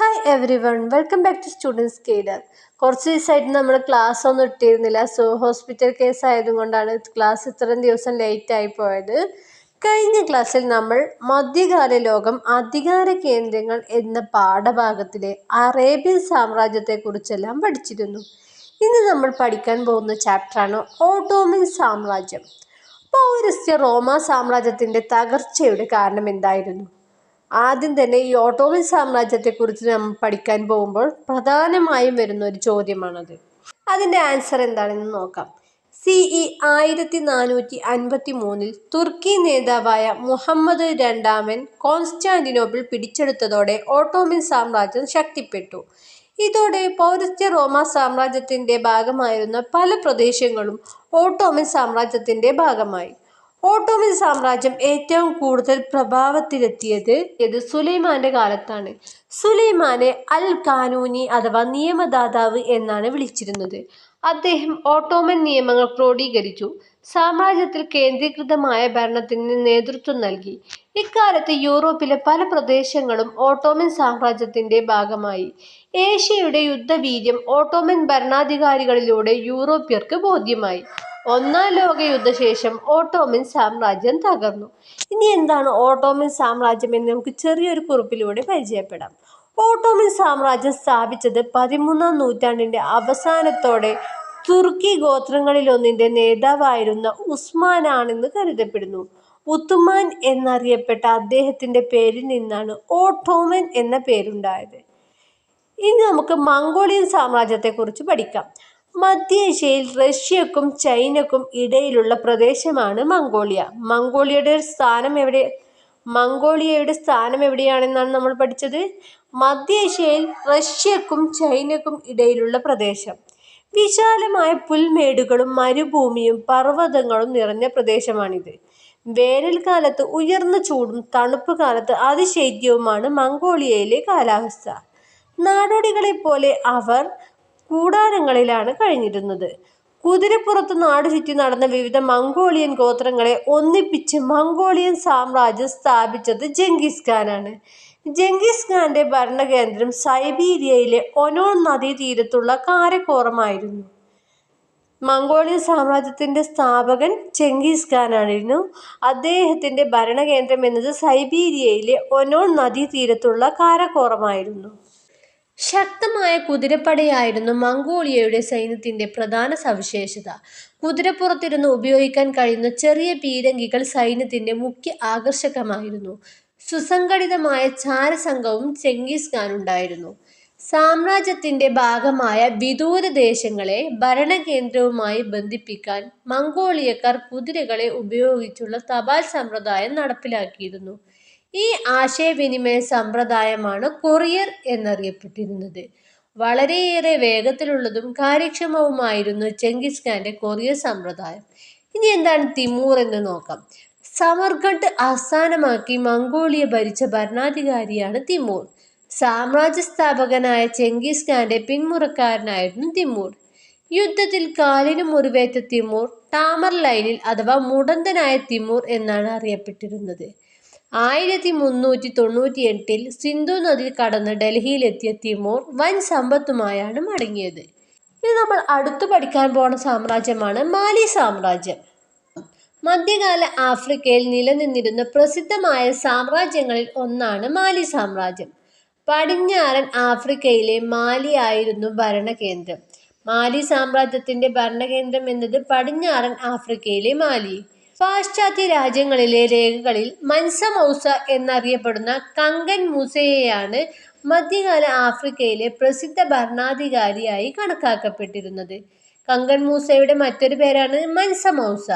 Hi everyone welcome back to students cadre കുറച്ച് ദിവസമായിട്ട് നമ്മൾ ക്ലാസ് ഒന്നും ഇട്ടിരുന്നില്ല. സോ ഹോസ്പിറ്റൽ കേസ് ആയതുകൊണ്ടാണ് ക്ലാസ് ഇത്രയും ദിവസം ലേറ്റ് ആയി പോയത്. കഴിഞ്ഞ ക്ലാസ്സിൽ നമ്മൾ മധ്യകാല ലോകം അധികാര കേന്ദ്രങ്ങൾ എന്ന പാഠഭാഗത്തിലെ അറേബ്യൻ സാമ്രാജ്യത്തെക്കുറിച്ചെല്ലാം പഠിച്ചിരുന്നു. ഇന്ന് നമ്മൾ പഠിക്കാൻ പോകുന്ന ചാപ്റ്ററാണ് ഓട്ടോമൻ സാമ്രാജ്യം. പൗരസ്ത്യ റോമ സാമ്രാജ്യത്തിന്റെ തകർച്ചയുടെ കാരണം എന്തായിരുന്നു? ആദ്യം തന്നെ ഈ ഓട്ടോമൻ സാമ്രാജ്യത്തെക്കുറിച്ച് നമ്മൾ പഠിക്കാൻ പോകുമ്പോൾ പ്രധാനമായും വരുന്ന ഒരു ചോദ്യമാണത്. അതിന്റെ ആൻസർ എന്താണെന്ന് നോക്കാം. സി ഇ ആയിരത്തി നാനൂറ്റി അൻപത്തി മൂന്നിൽ തുർക്കി നേതാവായ മുഹമ്മദ് രണ്ടാമൻ കോൺസ്റ്റാന്റിനോപ്പിൾ പിടിച്ചെടുത്തതോടെ ഓട്ടോമൻ സാമ്രാജ്യം ശക്തിപ്പെട്ടു. ഇതോടെ പൗരസ്ത്യ റോമ സാമ്രാജ്യത്തിന്റെ ഭാഗമായിരുന്ന പല പ്രദേശങ്ങളും ഓട്ടോമൻ സാമ്രാജ്യത്തിന്റെ ഭാഗമായി. ഓട്ടോമൻ സാമ്രാജ്യം ഏറ്റവും കൂടുതൽ പ്രഭാവത്തിലെത്തിയത് ഇത് സുലൈമാന്റെ കാലത്താണ്. സുലൈമാനെ അൽ കാനൂനി അഥവാ നിയമദാതാവ് എന്നാണ് വിളിച്ചിരുന്നത്. അദ്ദേഹം ഓട്ടോമൻ നിയമങ്ങൾ ക്രോഡീകരിച്ചു. സാമ്രാജ്യത്തിൽ കേന്ദ്രീകൃതമായ ഭരണത്തിന് നേതൃത്വം നൽകി. ഇക്കാലത്ത് യൂറോപ്പിലെ പല പ്രദേശങ്ങളും ഓട്ടോമൻ സാമ്രാജ്യത്തിന്റെ ഭാഗമായി. ഏഷ്യയുടെ യുദ്ധവീര്യം ഓട്ടോമൻ ഭരണാധികാരികളിലൂടെ യൂറോപ്യർക്ക് ബോധ്യമായി. ഒന്നാം ലോക യുദ്ധശേഷം ഓട്ടോമൻ സാമ്രാജ്യം തകർന്നു. ഇനി എന്താണ് ഓട്ടോമൻ സാമ്രാജ്യം എന്ന് നമുക്ക് ചെറിയൊരു കുറിപ്പിലൂടെ പരിചയപ്പെടാം. ഓട്ടോമൻ സാമ്രാജ്യം സ്ഥാപിച്ചത് പതിമൂന്നാം നൂറ്റാണ്ടിന്റെ അവസാനത്തോടെ തുർക്കി ഗോത്രങ്ങളിലൊന്നിന്റെ നേതാവായിരുന്ന ഉസ്മാനാണെന്ന് കരുതപ്പെടുന്നു. ഉത്തുമാൻ എന്നറിയപ്പെട്ട അദ്ദേഹത്തിന്റെ പേരിൽ നിന്നാണ് ഓട്ടോമൻ എന്ന പേരുണ്ടായത്. ഇനി നമുക്ക് മംഗോളിയൻ സാമ്രാജ്യത്തെക്കുറിച്ച് പഠിക്കാം. മധ്യേഷ്യയിൽ റഷ്യക്കും ചൈനക്കും ഇടയിലുള്ള പ്രദേശമാണ് മംഗോളിയ. മംഗോളിയയുടെ സ്ഥാനം എവിടെ മംഗോളിയയുടെ സ്ഥാനം എവിടെയാണെന്നാണ് നമ്മൾ പഠിച്ചത്? മധ്യേഷ്യയിൽ റഷ്യക്കും ചൈനക്കും ഇടയിലുള്ള പ്രദേശം. വിശാലമായ പുൽമേടുകളും മരുഭൂമിയും പർവതങ്ങളും നിറഞ്ഞ പ്രദേശമാണിത്. വേനൽക്കാലത്ത് ഉയർന്ന ചൂടും തണുപ്പ് കാലത്ത് അതിശൈത്യവുമാണ് മംഗോളിയയിലെ കാലാവസ്ഥ. നാടോടികളെ പോലെ അവർ കൂടാരങ്ങളിലാണ് കഴിഞ്ഞിരുന്നത്. കുതിരപ്പുറത്ത് നാട് ചുറ്റി നടന്ന വിവിധ മംഗോളിയൻ ഗോത്രങ്ങളെ ഒന്നിപ്പിച്ച് മംഗോളിയൻ സാമ്രാജ്യം സ്ഥാപിച്ചത് ജംഗീസ് ഖാനാണ്. ജംഗീസ് ഖാന്റെ ഭരണകേന്ദ്രം സൈബീരിയയിലെ ഒനോൺ നദീതീരത്തുള്ള കാരക്കോറമായിരുന്നു. മംഗോളിയൻ സാമ്രാജ്യത്തിന്റെ സ്ഥാപകൻ ചെങ്കീസ് ഖാനായിരുന്നു. അദ്ദേഹത്തിന്റെ ഭരണകേന്ദ്രം എന്നത് സൈബീരിയയിലെ ഒനോൺ നദീതീരത്തുള്ള കാരക്കോറമായിരുന്നു. ശക്തമായ കുതിരപ്പടയായിരുന്നു മംഗോളിയയുടെ സൈന്യത്തിന്റെ പ്രധാന സവിശേഷത. കുതിരപ്പുറത്തിരുന്ന് ഉപയോഗിക്കാൻ കഴിയുന്ന ചെറിയ പീരങ്കികൾ സൈന്യത്തിന്റെ മുഖ്യ ആകർഷകമായിരുന്നു. സുസംഘടിതമായ ചാരസംഘവും ചെങ്കീസ് ഖാനുണ്ടായിരുന്നു സാമ്രാജ്യത്തിന്റെ ഭാഗമായ വിദൂര ദേശങ്ങളെ ഭരണകേന്ദ്രവുമായി ബന്ധിപ്പിക്കാൻ മംഗോളിയക്കാർ കുതിരകളെ ഉപയോഗിച്ചുള്ള തപാൽ സമ്പ്രദായം നടപ്പിലാക്കിയിരുന്നു. ഈ ആശയവിനിമയ സമ്പ്രദായമാണ് കൊറിയർ എന്നറിയപ്പെട്ടിരുന്നത്. വളരെയേറെ വേഗത്തിലുള്ളതും കാര്യക്ഷമവുമായിരുന്നു ചെങ്കിസ് ഖാന്റെ കൊറിയർ സമ്പ്രദായം. ഇനി എന്താണ് തിമൂർ എന്ന് നോക്കാം. സമർഗഡ് ആസ്ഥാനമാക്കി മംഗോളിയ ഭരിച്ച ഭരണാധികാരിയാണ് തിമൂർ. സാമ്രാജ്യ സ്ഥാപകനായ ചെങ്കിസ് ഖാന്റെ പിന്മുറക്കാരനായിരുന്നു തിമൂർ. യുദ്ധത്തിൽ കാലിന് മുറിവേറ്റ തിമൂർ ടാമർ ലൈനിൽ അഥവാ മുടന്തനായ തിമൂർ എന്നാണ് അറിയപ്പെട്ടിരുന്നത്. ആയിരത്തി മുന്നൂറ്റി തൊണ്ണൂറ്റി എട്ടിൽ സിന്ധു നദി കടന്ന് ഡൽഹിയിലെത്തിയ തിമോർ വൻ സമ്പത്തുമായാണ് മടങ്ങിയത്. ഇത് നമ്മൾ അടുത്തു പഠിക്കാൻ പോണ സാമ്രാജ്യമാണ് മാലി സാമ്രാജ്യം. മധ്യകാല ആഫ്രിക്കയിൽ നിലനിന്നിരുന്ന പ്രസിദ്ധമായ സാമ്രാജ്യങ്ങളിൽ ഒന്നാണ് മാലി സാമ്രാജ്യം. പടിഞ്ഞാറൻ ആഫ്രിക്കയിലെ മാലി ആയിരുന്നു ഭരണകേന്ദ്രം. മാലി സാമ്രാജ്യത്തിന്റെ ഭരണകേന്ദ്രം എന്നത് പടിഞ്ഞാറൻ ആഫ്രിക്കയിലെ മാലി. പാശ്ചാത്യ രാജ്യങ്ങളിലെ രേഖകളിൽ മൻസ മൗസ എന്നറിയപ്പെടുന്ന കങ്കൻ മൂസയെയാണ് മധ്യകാല ആഫ്രിക്കയിലെ പ്രസിദ്ധ ഭരണാധികാരിയായി കണക്കാക്കപ്പെട്ടിരുന്നത്. കങ്കൻ മൂസയുടെ മറ്റൊരു പേരാണ് മൻസ മൗസ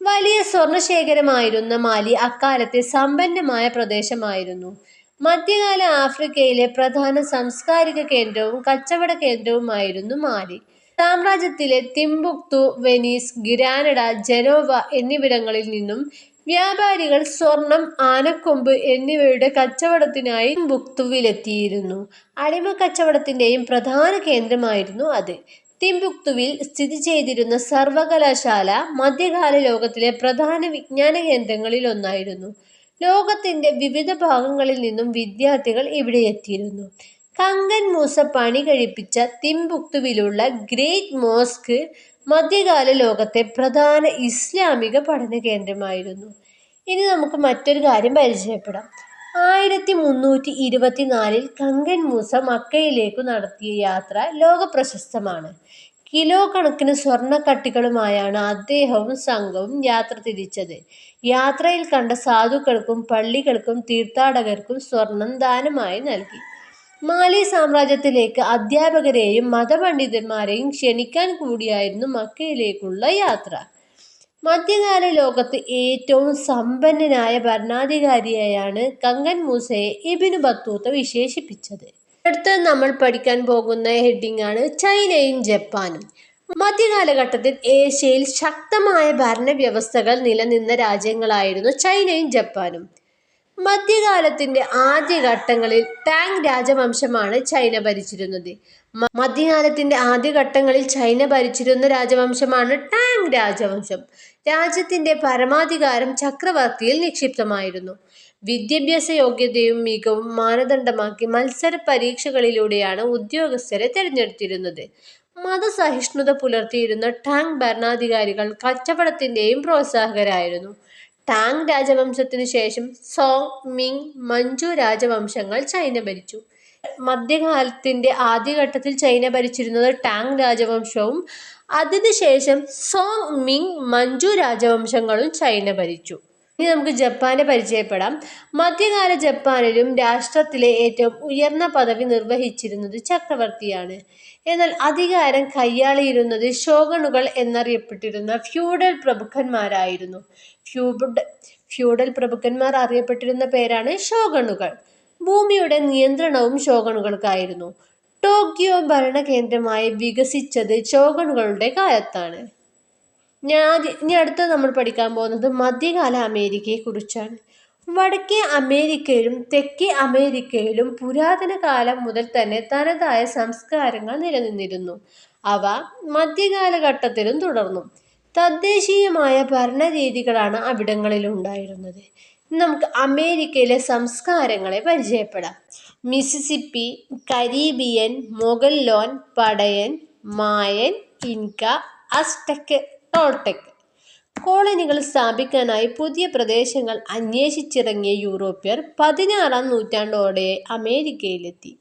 വലിയ സ്വർണശേഖരമായിരുന്ന മാലി അക്കാലത്തെ സമ്പന്നമായ പ്രദേശമായിരുന്നു. മധ്യകാല ആഫ്രിക്കയിലെ പ്രധാന സാംസ്കാരിക കേന്ദ്രവും കച്ചവട കേന്ദ്രവുമായിരുന്നു മാലി. സാമ്രാജ്യത്തിലെ തിംബുക്തു വെനീസ് ഗിരാനഡ ജനോവ എന്നിവിടങ്ങളിൽ നിന്നും വ്യാപാരികൾ സ്വർണം ആനക്കൊമ്പ് എന്നിവയുടെ കച്ചവടത്തിനായി തിംബുക്തുവിലെത്തിയിരുന്നു. അടിമ കച്ചവടത്തിന്റെയും പ്രധാന കേന്ദ്രമായിരുന്നു അത്. തിംബുക്തുവിൽ സ്ഥിതി ചെയ്തിരുന്ന സർവകലാശാല മധ്യകാല ലോകത്തിലെ പ്രധാന വിജ്ഞാന കേന്ദ്രങ്ങളിൽ ഒന്നായിരുന്നു. ലോകത്തിന്റെ വിവിധ ഭാഗങ്ങളിൽ നിന്നും വിദ്യാർത്ഥികൾ ഇവിടെ എത്തിയിരുന്നു. കങ്കൻ മൂസ പണി കഴിപ്പിച്ച തിംബുക്തുവിലുള്ള ഗ്രേറ്റ് മോസ്ക് മധ്യകാല ലോകത്തെ പ്രധാന ഇസ്ലാമിക പഠന കേന്ദ്രമായിരുന്നു. ഇനി നമുക്ക് മറ്റൊരു കാര്യം പരിചയപ്പെടാം. ആയിരത്തി മുന്നൂറ്റി ഇരുപത്തിനാലിൽ കങ്കൻ മൂസ മക്കയിലേക്കു നടത്തിയ യാത്ര ലോക പ്രശസ്തമാണ്. കിലോ കണക്കിന് സ്വർണക്കട്ടികളുമായാണ് അദ്ദേഹവും സംഘവും യാത്ര തിരിച്ചത്. യാത്രയിൽ കണ്ട സാധുക്കൾക്കും പള്ളികൾക്കും തീർത്ഥാടകർക്കും സ്വർണം ദാനമായി നൽകി. മാലി സാമ്രാജ്യത്തിലേക്ക് അധ്യാപകരെയും മതപണ്ഡിതന്മാരെയും ക്ഷണിക്കാൻ കൂടിയായിരുന്നു മക്കയിലേക്കുള്ള യാത്ര. മധ്യകാല ലോകത്ത് ഏറ്റവും സമ്പന്നനായ ഭരണാധികാരിയായാണ് കങ്കൻ മൂസയെ ഇബിനു ബത്തൂത്ത വിശേഷിപ്പിച്ചത്. അടുത്ത് നമ്മൾ പഠിക്കാൻ പോകുന്ന ഹെഡിംഗ് ആണ് ചൈനയും ജപ്പാനും. മധ്യകാലഘട്ടത്തിൽ ഏഷ്യയിൽ ശക്തമായ ഭരണവ്യവസ്ഥകൾ നിലനിന്ന രാജ്യങ്ങളായിരുന്നു ചൈനയും ജപ്പാനും. മധ്യകാലത്തിന്റെ ആദ്യഘട്ടങ്ങളിൽ ടാങ് രാജവംശമാണ് ചൈന ഭരിച്ചിരുന്നത്. മധ്യകാലത്തിന്റെ ആദ്യഘട്ടങ്ങളിൽ ചൈന ഭരിച്ചിരുന്ന രാജവംശമാണ് ടാങ് രാജവംശം. രാജ്യത്തിന്റെ പരമാധികാരം ചക്രവർത്തിയിൽ നിക്ഷിപ്തമായിരുന്നു. വിദ്യാഭ്യാസ യോഗ്യതയും മികവും മാനദണ്ഡമാക്കി മത്സര പരീക്ഷകളിലൂടെയാണ് ഉദ്യോഗസ്ഥരെ തിരഞ്ഞെടുത്തിരുന്നത്. മതസഹിഷ്ണുത പുലർത്തിയിരുന്ന ടാങ് ഭരണാധികാരികൾ കച്ചവടത്തിന്റെയും പ്രോത്സാഹകരായിരുന്നു. ടാങ് രാജവംശത്തിനു ശേഷം സോങ് മിങ് മഞ്ജു രാജവംശങ്ങൾ ചൈന ഭരിച്ചു. മധ്യകാലത്തിന്റെ ആദ്യഘട്ടത്തിൽ ചൈന ഭരിച്ചിരുന്നത് ടാങ് രാജവംശവും അതിനുശേഷം സോങ് മിങ് മഞ്ജു രാജവംശങ്ങളും ചൈന ഭരിച്ചു. ഇനി നമുക്ക് ജപ്പാനെ പരിചയപ്പെടാം. മധ്യകാല ജപ്പാനിലും രാഷ്ട്രത്തിലെ ഏറ്റവും ഉയർന്ന പദവി നിർവഹിച്ചിരുന്നത് ചക്രവർത്തിയാണ്. എന്നാൽ അധികാരം കൈയാളിയിരുന്നത് ഷോഗണുകൾ എന്നറിയപ്പെട്ടിരുന്ന ഫ്യൂഡൽ പ്രഭുക്കന്മാരായിരുന്നു. ഫ്യൂഡ് ഫ്യൂഡൽ പ്രഭുക്കന്മാർ അറിയപ്പെട്ടിരുന്ന പേരാണ് ഷോഗണുകൾ ഭൂമിയുടെ നിയന്ത്രണവും ഷോഗണുകൾക്കായിരുന്നു ടോക്കിയോ ഭരണകേന്ദ്രമായി വികസിച്ചത് ഷോഗണുകളുടെ കാലത്താണ്. ഞാൻ ഇനി അടുത്ത നമ്മൾ പഠിക്കാൻ പോകുന്നത് മധ്യകാല അമേരിക്കയെ കുറിച്ചാണ് വടക്കേ അമേരിക്കയിലും തെക്കേ അമേരിക്കയിലും പുരാതന കാലം മുതൽ തന്നെ തനതായ സംസ്കാരങ്ങൾ നിലനിന്നിരുന്നു. അവ മധ്യകാലഘട്ടത്തിലും തുടർന്നു. തദ്ദേശീയമായ ഭരണരീതികളാണ് അവിടങ്ങളിൽ ഉണ്ടായിരുന്നത്. നമുക്ക് അമേരിക്കയിലെ സംസ്കാരങ്ങളെ പരിചയപ്പെടാം. മിസിസിപ്പി കരീബിയൻ മൊഗല്ലോൻ പടയൻ മായൻ ഇൻക അസ്റ്റക്ക് ടോൾടെക് കോളനികൾ സ്ഥാപിക്കാനായി പുതിയ പ്രദേശങ്ങൾ അന്വേഷിച്ചിറങ്ങിയ യൂറോപ്യർ പതിനാറാം നൂറ്റാണ്ടോടെ അമേരിക്കയിലെത്തി.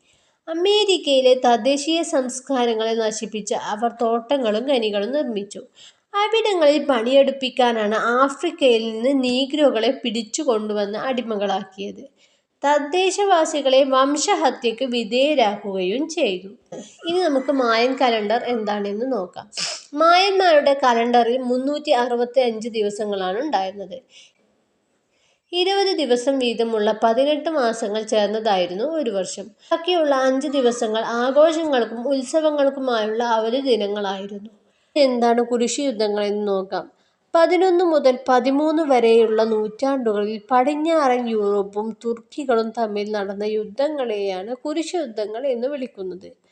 അമേരിക്കയിലെ തദ്ദേശീയ സംസ്കാരങ്ങളെ നശിപ്പിച്ച് അവർ തോട്ടങ്ങളും ഖനികളും നിർമ്മിച്ചു. അവിടങ്ങളിൽ പണിയെടുപ്പിക്കാനാണ് ആഫ്രിക്കയിൽ നിന്ന് നീഗ്രോകളെ പിടിച്ചു കൊണ്ടുവന്ന് അടിമകളാക്കിയത്. തദ്ദേശവാസികളെ വംശഹത്യക്ക് വിധേയരാക്കുകയും ചെയ്തു. ഇനി നമുക്ക് മായൻ കലണ്ടർ എന്താണെന്ന് നോക്കാം. മായന്മാരുടെ കലണ്ടറിൽ മുന്നൂറ്റി അറുപത്തി അഞ്ച് ദിവസങ്ങളാണ് ഉണ്ടായിരുന്നത്. ഇരുപത് ദിവസം വീതമുള്ള പതിനെട്ട് മാസങ്ങൾ ചേർന്നതായിരുന്നു ഒരു വർഷം. ബാക്കിയുള്ള അഞ്ച് ദിവസങ്ങൾ ആഘോഷങ്ങൾക്കും ഉത്സവങ്ങൾക്കുമായുള്ള അവധി ദിനങ്ങളായിരുന്നു. എന്താണ് കുരിശി യുദ്ധങ്ങൾ എന്ന് നോക്കാം. പതിനൊന്ന് മുതൽ പതിമൂന്ന് വരെയുള്ള നൂറ്റാണ്ടുകളിൽ പടിഞ്ഞാറൻ യൂറോപ്പും തുർക്കികളും തമ്മിൽ നടന്ന യുദ്ധങ്ങളെയാണ് കുരിശ് യുദ്ധങ്ങൾ എന്ന് വിളിക്കുന്നത്.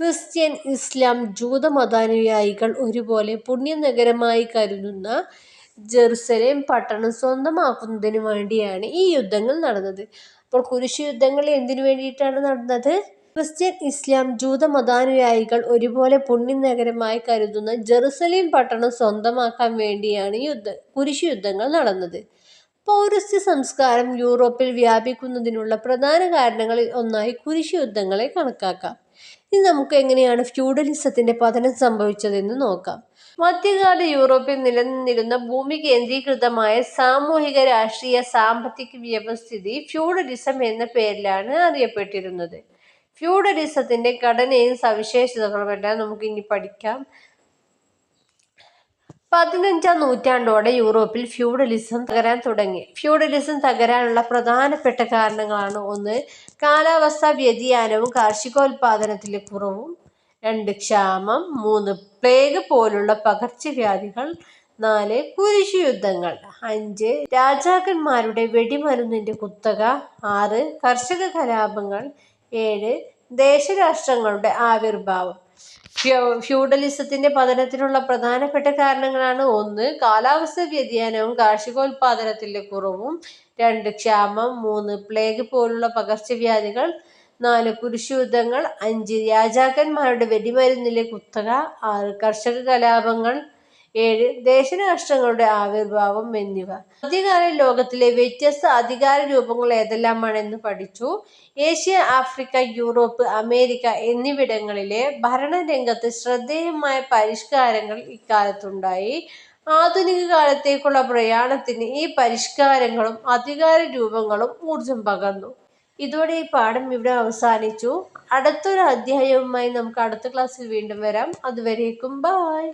ക്രിസ്ത്യൻ ഇസ്ലാം ജൂത മതാനുയായികൾ ഒരുപോലെ പുണ്യനഗരമായി കരുതുന്ന ജെറുസലേം പട്ടണം സ്വന്തമാക്കുന്നതിന് വേണ്ടിയാണ് ഈ യുദ്ധങ്ങൾ നടന്നത്. അപ്പോൾ കുരിശ് യുദ്ധങ്ങൾ എന്തിനു വേണ്ടിയിട്ടാണ് നടന്നത്? ക്രിസ്ത്യൻ ഇസ്ലാം ജൂത മതാനുയായികൾ ഒരുപോലെ പുണ്യനഗരമായി കരുതുന്ന ജെറുസലേം പട്ടണം സ്വന്തമാക്കാൻ വേണ്ടിയാണ് യുദ്ധ കുരിശ് യുദ്ധങ്ങൾ നടന്നത്. പൗരസ്ത്യ സംസ്കാരം യൂറോപ്പിൽ വ്യാപിക്കുന്നതിനുള്ള പ്രധാന കാരണങ്ങളിൽ ഒന്നായി കുരിശ് യുദ്ധങ്ങളെ കണക്കാക്കാം. ഇനി നമുക്ക് എങ്ങനെയാണ് ഫ്യൂഡലിസത്തിന്റെ പതനം സംഭവിച്ചതെന്ന് നോക്കാം. മധ്യകാല യൂറോപ്പിൽ നിലനിന്നിരുന്ന ഭൂമി കേന്ദ്രീകൃതമായ സാമൂഹിക രാഷ്ട്രീയ സാമ്പത്തിക വ്യവസ്ഥിതി ഫ്യൂഡലിസം എന്ന പേരിലാണ് അറിയപ്പെട്ടിരുന്നത്. ഫ്യൂഡലിസത്തിന്റെ ഘടനയും സവിശേഷതകളുമെല്ലാം നമുക്ക് ഇനി പഠിക്കാം. പതിനഞ്ചാം നൂറ്റാണ്ടോടെ യൂറോപ്പിൽ ഫ്യൂഡലിസം തകരാൻ തുടങ്ങി. ഫ്യൂഡലിസം തകരാനുള്ള പ്രധാനപ്പെട്ട കാരണങ്ങളാണ് ഒന്ന് കാലാവസ്ഥാ വ്യതിയാനവും കാർഷികോൽപാദനത്തിലെ കുറവും. രണ്ട് ക്ഷാമം. മൂന്ന് പ്ലേഗ് പോലുള്ള പകർച്ചവ്യാധികൾ. നാല് കുരിശു യുദ്ധങ്ങൾ അഞ്ച് രാജാക്കന്മാരുടെ വെടിമരുന്നിന്റെ കുത്തക. ആറ് കർഷക കലാപങ്ങൾ. ഏഴ് ദേശരാഷ്ട്രങ്ങളുടെ ആവിർഭാവം. ഫ്യൂഡലിസത്തിന്റെ പതനത്തിനുള്ള പ്രധാനപ്പെട്ട കാരണങ്ങളാണ് ഒന്ന് കാലാവസ്ഥ വ്യതിയാനവും കാർഷികോൽപാദനത്തിലെ കുറവും രണ്ട് ക്ഷാമം മൂന്ന് പ്ലേഗ് പോലുള്ള പകർച്ചവ്യാധികൾ നാല് കുരിശുയുദ്ധങ്ങൾ അഞ്ച് രാജാക്കന്മാരുടെ വെടിമരുന്നിലെ കുത്തക ആറ് കർഷക കലാപങ്ങൾ ഏഴ് ദേശനഷ്ടങ്ങളുടെ ആവിർഭാവം എന്നിവ. മധ്യകാല ലോകത്തിലെ വ്യത്യസ്ത അധികാര രൂപങ്ങൾ ഏതെല്ലാമാണെന്ന് പഠിച്ചു. ഏഷ്യ ആഫ്രിക്ക യൂറോപ്പ് അമേരിക്ക എന്നിവിടങ്ങളിലെ ഭരണരംഗത്ത് ശ്രദ്ധേയമായ പരിഷ്കാരങ്ങൾ ഇക്കാലത്തുണ്ടായി. ആധുനിക കാലത്തേക്കുള്ള പ്രയാണത്തിന് ഈ പരിഷ്കാരങ്ങളും അധികാര രൂപങ്ങളും ഊർജം പകർന്നു. ഇതോടെ ഈ പാഠം ഇവിടെ അവസാനിച്ചു. അടുത്തൊരു അധ്യായവുമായി നമുക്ക് അടുത്ത ക്ലാസ്സിൽ വീണ്ടും വരാം. അതുവരേക്കും ബായ്